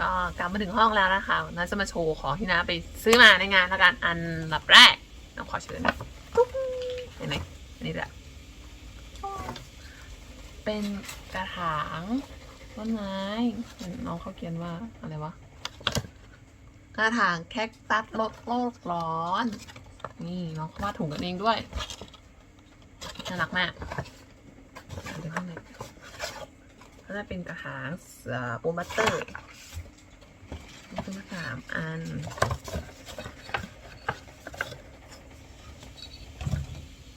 ก็กลับมาถึงห้องแล้วนะคะน่าจะมาโชว์ของที่น้าไปซื้อมาในงานแล้วกันอันดับแรกน้องขอเชิญตุ๊บเห็นไหมอันนี้แหละเป็นกระถางต้นไม้น้องเขาเขียนว่าอะไรวะกระถางแคคตัสลดโลกร้อน นี่น้องเขาวาดถุงกันเองด้วยน่ารักมากเดี๋ยวข้างในก็จะเป็นกระถางปูนบัตเตอร์ ซื้อมาสามอัน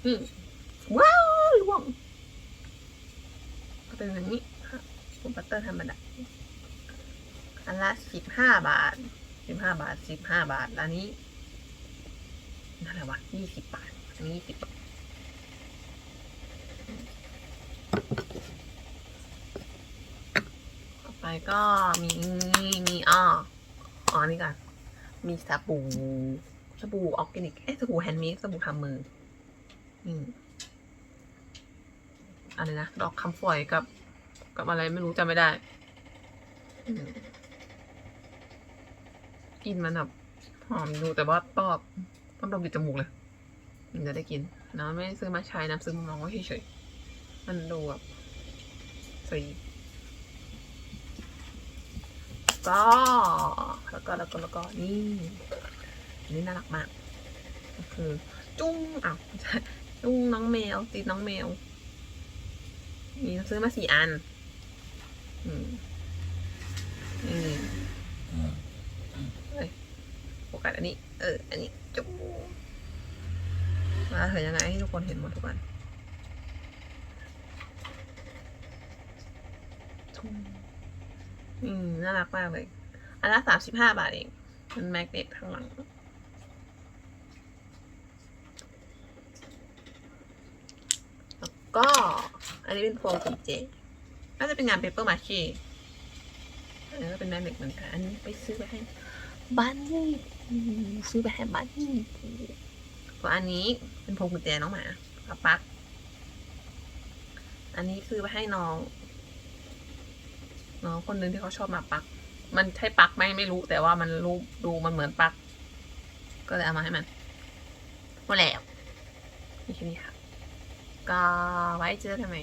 อืมว้าวล่วงก็เป็นแบบนี้ค่ะปูนบัตเตอร์ธรรมดาอันละสิบห้าบาทสิบห้าบาทสิบห้าบาทอันนี้นั่นแหละวะยี่สิบบาทอันนี้ยี่สิบบาทไปก็มีมีอ้อ อ๋อนี่ก่อน มีสบู่สบู่ออร์แกนิกเอ๊ะสบู่แฮนด์เมดสบู่ทำมือนี่อะไรนะ ดอกคำฝอยกับ กับอะไรไม่รู้จำไม่ได้อืมกลินมันแบบหอมดูแต่ว่าตอบต้องดมติดจมูกเลยถึงจะได้กินน้ำไม่ได้ซื้อมาใช้น้ำซื้อมาลองไว้เฉยๆมันดูแบบฟรี ก็แล้วก็แล้วก็แล้วก็นี่นี่น่ารักมากก็คือ จุ้งอ้าวจุ้งน้องแมวติดน้องแมวนี่ซื้อมาสี่อันอืมนี่เอ้ยโฟกัสอันนี้ เออ อันนี้จุ้งมาเถอะยังไงให้ทุกคนเห็นหมดทุกอันจุ้ง อืม น่ารักมากเลย อันละสามสิบห้าบาทเอง มันแมกเนตข้างหลัง แล้วก็ อันนี้เป็นพวงกุญแจน่าจะเป็นงานเปเปอร์มาชีอันนี้ก็เป็นแมกเนตเหมือนกัน อันนี้ไปซื้อไปให้บันนี่ซื้อไปให้บันนี่ก็อันนี้เป็นพวงกุญแจน้องหมากับปักอันนี้ซื้อไปให้น้อง น้องคนหนึ่งที่เขาชอบมาปัก มันใช่ปักไหมไม่รู้ แต่ว่ามันรูปดูมันเหมือนปัก ก็เลยเอามาให้มันหมดแล้วนี่แค่นี้ค่ะ ก็ไว้เจอกันใหม่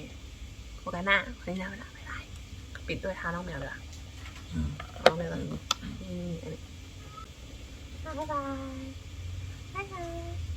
โอกาสหน้าวันนี้ลาไปละบ๊ายบายปิดด้วยท้าน้องแมวเลยอะน้องแมวตอนนี้นี่อันนี้บ๊ายบายบ๊ายบาย